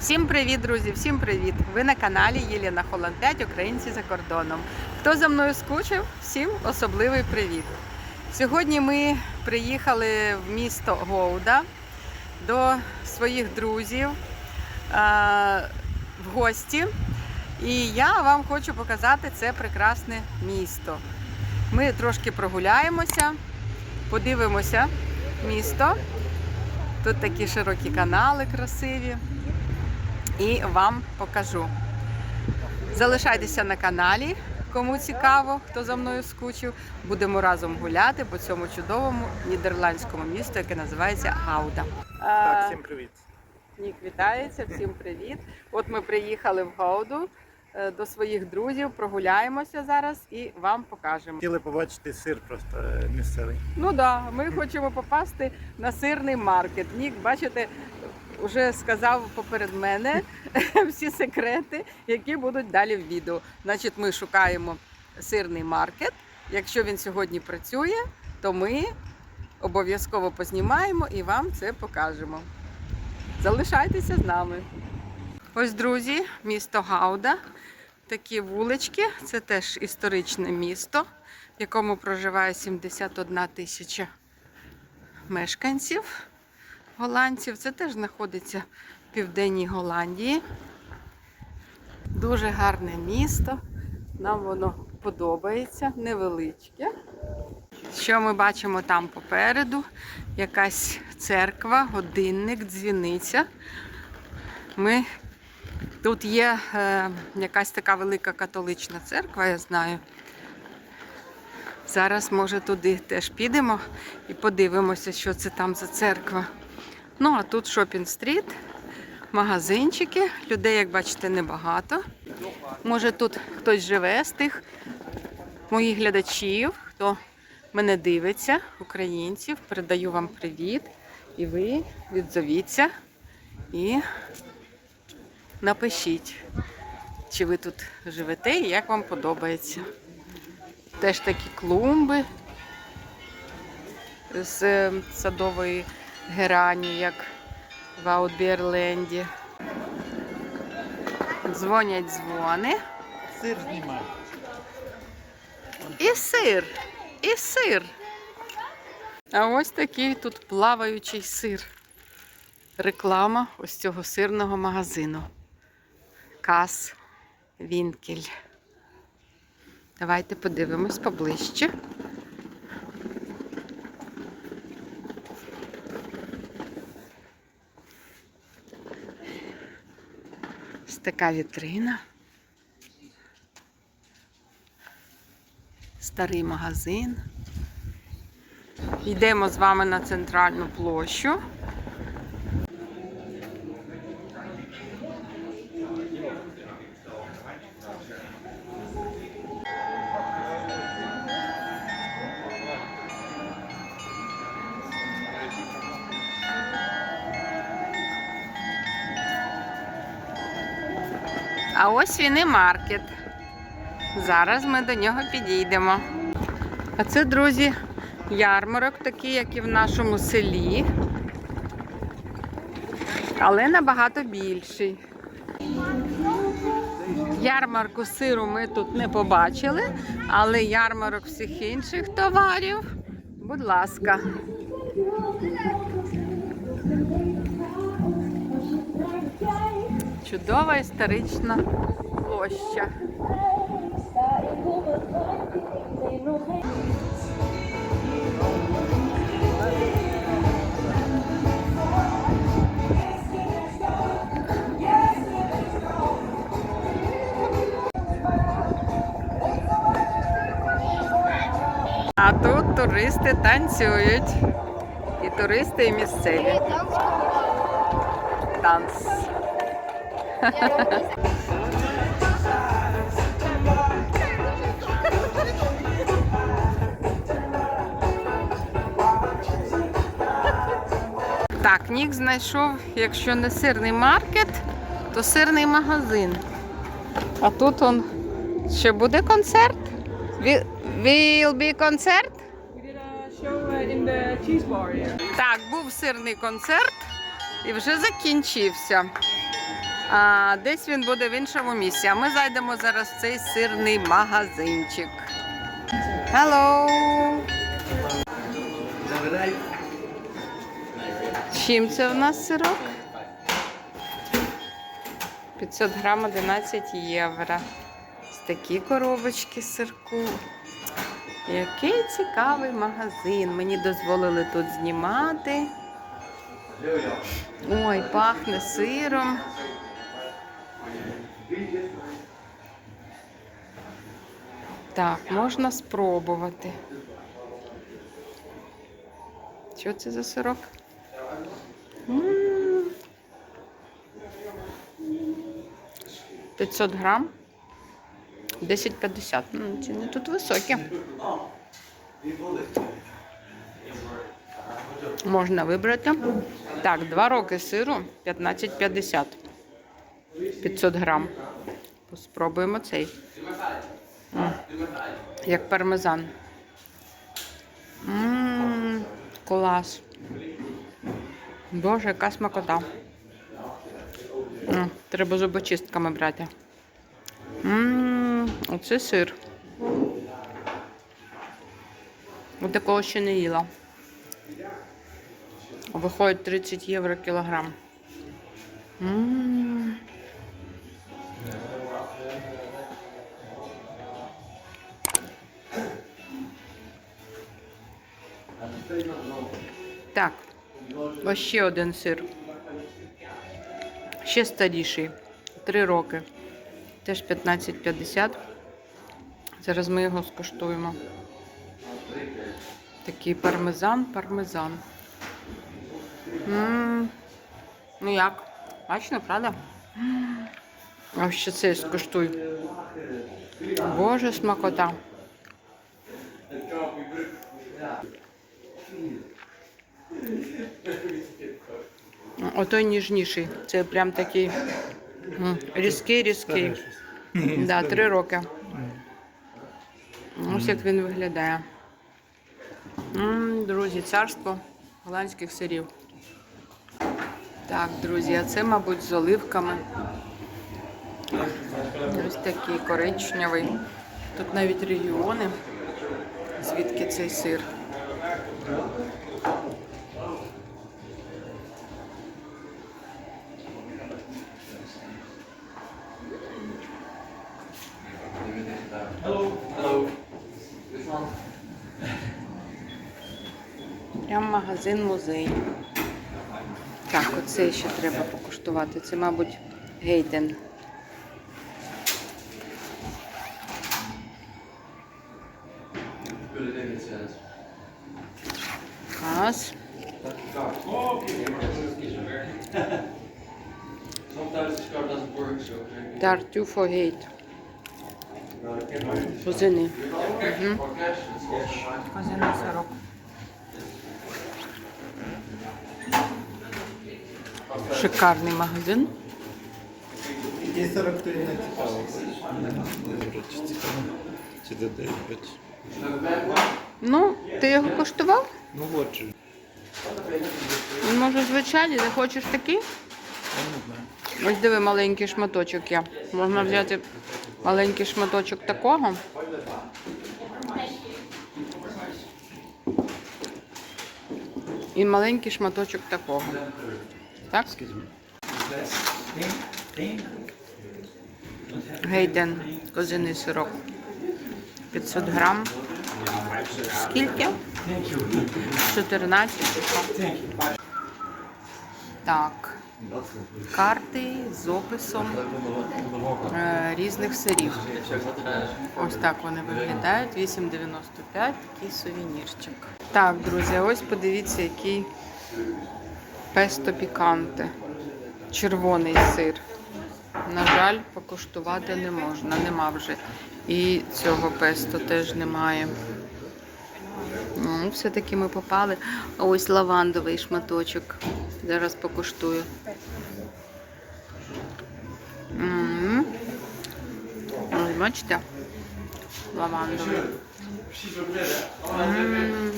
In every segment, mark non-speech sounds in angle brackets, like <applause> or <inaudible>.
Всім привіт, друзі! Всім привіт! Ви на каналі Єлена Холланд 5 Українці за кордоном. Хто за мною скучив, всім особливий привіт. Сьогодні ми приїхали в місто Гоуда до своїх друзів в гості. І я вам хочу показати це прекрасне місто. Ми трошки прогуляємося, подивимося місто. Тут такі широкі канали красиві. І вам покажу. Залишайтеся на каналі, кому цікаво, хто за мною скучив. Будемо разом гуляти по цьому чудовому нідерландському місту, яке називається Гауда. Так, всім привіт. Нік вітається, всім привіт. От ми приїхали в Гауду е, до своїх друзів, прогуляємося зараз і вам покажемо. Хотіли побачити сир просто е, місцевий. Ну так, да, ми хочемо попасти на сирний маркет. Нік, бачите, вже сказав поперед мене <laughs> всі секрети, які будуть далі в відео. Значить, ми шукаємо сирний маркет. Якщо він сьогодні працює, то ми обов'язково познімаємо і вам це покажемо. Залишайтеся з нами. Ось, друзі, місто Гауда. Такі вулички. Це теж історичне місто, в якому проживає 71 тисяча мешканців голландців. Це теж знаходиться в південній Голландії. Дуже гарне місто. Нам воно подобається, невеличке. Що ми бачимо там попереду? Якась церква, годинник, дзвіниця. Ми... Тут є е, якась така велика католична церква, я знаю. Зараз, може, туди теж підемо і подивимося, що це там за церква. Ну, а тут шопінг-стріт, магазинчики. Людей, як бачите, небагато. Може, тут хтось живе з тих моїх глядачів, хто мене дивиться, українців. Передаю вам привіт. І ви відзовіться і напишіть, чи ви тут живете і як вам подобається. Теж такі клумби з е, садової герані, як в Аутберленді. Дзвонять дзвони. Сир знімай. І сир, і сир. А ось такий тут плаваючий сир. Реклама ось цього сирного магазину. Кас Вінкель. Давайте подивимось поближче. Ось така вітрина. Старий магазин. Йдемо з вами на центральну площу. А ось він і маркет. Зараз ми до нього підійдемо. А це, друзі, ярмарок такий, як і в нашому селі. Але набагато більший. Ярмарку сиру ми тут не побачили, але ярмарок всіх інших товарів. Будь ласка. Чудова історична площа. А тут туристи танцюють. І туристи, і місцеві. Танц. Так, Нік знайшов, якщо не сирний маркет, то сирний магазин. А тут он ще буде концерт? Will, be концерт? Так, був сирний концерт і вже закінчився. А десь він буде в іншому місці. А ми зайдемо зараз в цей сирний магазинчик. Hello! Чим це в нас сирок? 500 грам 11 євро. Ось такі коробочки сирку. Який цікавий магазин. Мені дозволили тут знімати. Ой, пахне сиром. Так, можна спробувати. Що це за сирок? М. 500 грам. 10,50. М, Ціни тут високі. Можна вибрати. Так, 2 роки сиру 15,50. 500 грам. Спробуємо цей. М, Як пармезан. Ммм, клас. Боже, яка смакота. М, Треба зубочистками брати. Ммм, оце сир. От такого ще не їла. Виходить 30 євро кілограм. М. Так, ось ще один сир. Ще старіший. Три роки. Теж 15,50. Зараз ми його скуштуємо. Такий пармезан, пармезан. М, Ну як? Бачно, правда? М, А ще це скуштуй. Боже, смакота. Отой ніжніший. Це прям такий різкий, різкий. Да, три роки. Ось як він виглядає. Друзі, царство голландських сирів. Так, друзі, а це, мабуть, з оливками. Ось такий коричневий. Тут навіть регіони, звідки цей сир. Прям магазин-музей. Так, оце ще треба покуштувати. Це, мабуть, гейден. Газ. Sometimes this car doesn't work, so can Тартю фогейт. Козини. Козиний сирок. Шикарний магазин. Є 40 не цікаво. Чи додають? Ну, ти його коштував? Ну от. Він може звичайний, не хочеш такий? Я. Ось диви, маленький шматочок є. Можна взяти маленький шматочок такого. І маленький шматочок такого. Так? Гейден, козиний сирок. 500 грам. Скільки? 14. Так. Карти з описом е, різних сирів. Ось так вони виглядають. 8,95, такий сувенірчик. Так, друзі, ось подивіться, який песто піканте. Червоний сир. На жаль, покуштувати не можна, нема вже. І цього песто теж немає. Ну, все-таки ми попали. Ось лавандовий шматочок. Зараз покуштую. М. Ось, бачите? Лавандовий. М.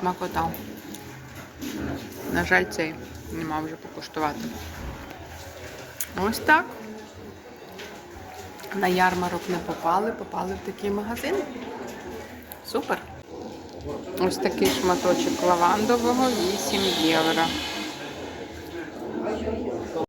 Смакота. На жаль, цей Нема вже покуштувати. Ось так. На ярмарок не попали, попали в такий магазин. Супер. Ось такий шматочок лавандового 8 євро.